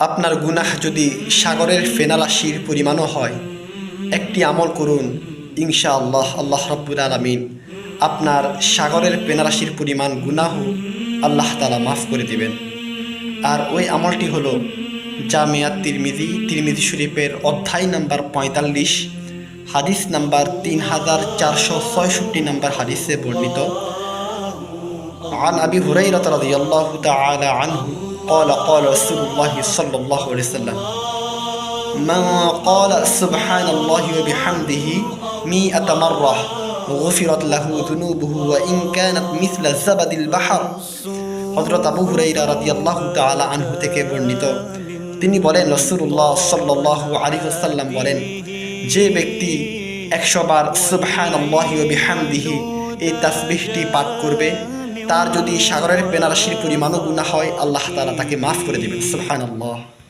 আপনার গুনাহ যদি সাগরের ফেনারাশির পরিমাণও হয় একটি আমল করুন ইনশা আল্লাহ আল্লাহ রব্বুল আলমিন আপনার সাগরের পেনারাশির পরিমাণ গুনাহ আল্লাহ তালা মাফ করে দিবেন আর ওই আমলটি হলো জামিয়া তিরমিজি তিরমিজি শরীফের অধ্যায় নাম্বার পঁয়তাল্লিশ হাদিস নাম্বার তিন হাজার চারশো ছয়ষট্টি নাম্বার হাদিসে বর্ণিত عن أبي هريرة رضي الله تعالى عنه قال قال رسول الله صلى الله عليه وسلم من قال سبحان الله وبحمده مئة مرة غفرت له ذنوبه وإن كانت مثل زبد البحر হজরত আবু হুরাইরা রাদিয়াল্লাহু তাআলা আনহু থেকে বর্ণিত তিনি বলেন রসুল্লাহ সাল্লাল্লাহু আলাইহি ওয়াসাল্লাম বলেন যে ব্যক্তি একশো বার সুবহানাল্লাহি ওয়া বিহামদিহি এই তাসবিহটি পাঠ করবে তার যদি সাগরের পেনারাশির পরিমাণও গুণা হয় আল্লাহ তালা তাকে মাফ করে দেবেন। সুবহানাল্লাহ।